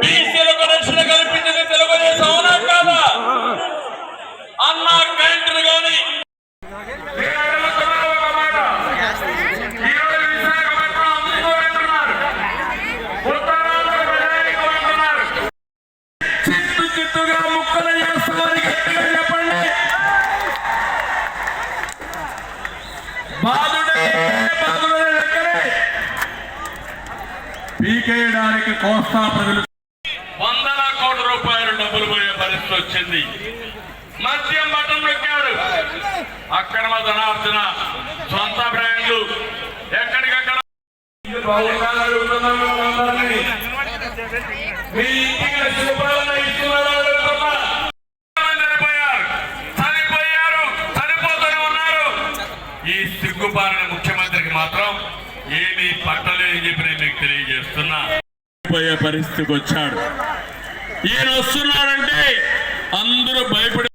బీసీలకు రక్షణ కల్పించింది తెలుగుదేశం అవునా కాదా అన్న క్యాంటీన్ గాని చిత్తు చిత్తుగా ముక్కలు పీకేయడానికి కోస్తా ప్రజలు. వందల కోట్ల రూపాయలు డబ్బులు పోయే పరిస్థితి వచ్చింది. మద్యం బటన్ నొక్కాడు అక్రమ ధనార్జన సొంత బ్రాండ్లు. ఎక్కడికక్కడ. మీ ఇంటికి శుభ్రమైన ఇస్తున్నారా ఈ సిగ్గుపాలన ముఖ్యమంత్రికి మాత్రం ఏమీ పట్టలేదని చెప్పి నేను మీకు తెలియజేస్తున్నా. పోయే పరిస్థితికి వచ్చాడు. ఈయన వస్తున్నాడంటే అందరూ భయపడి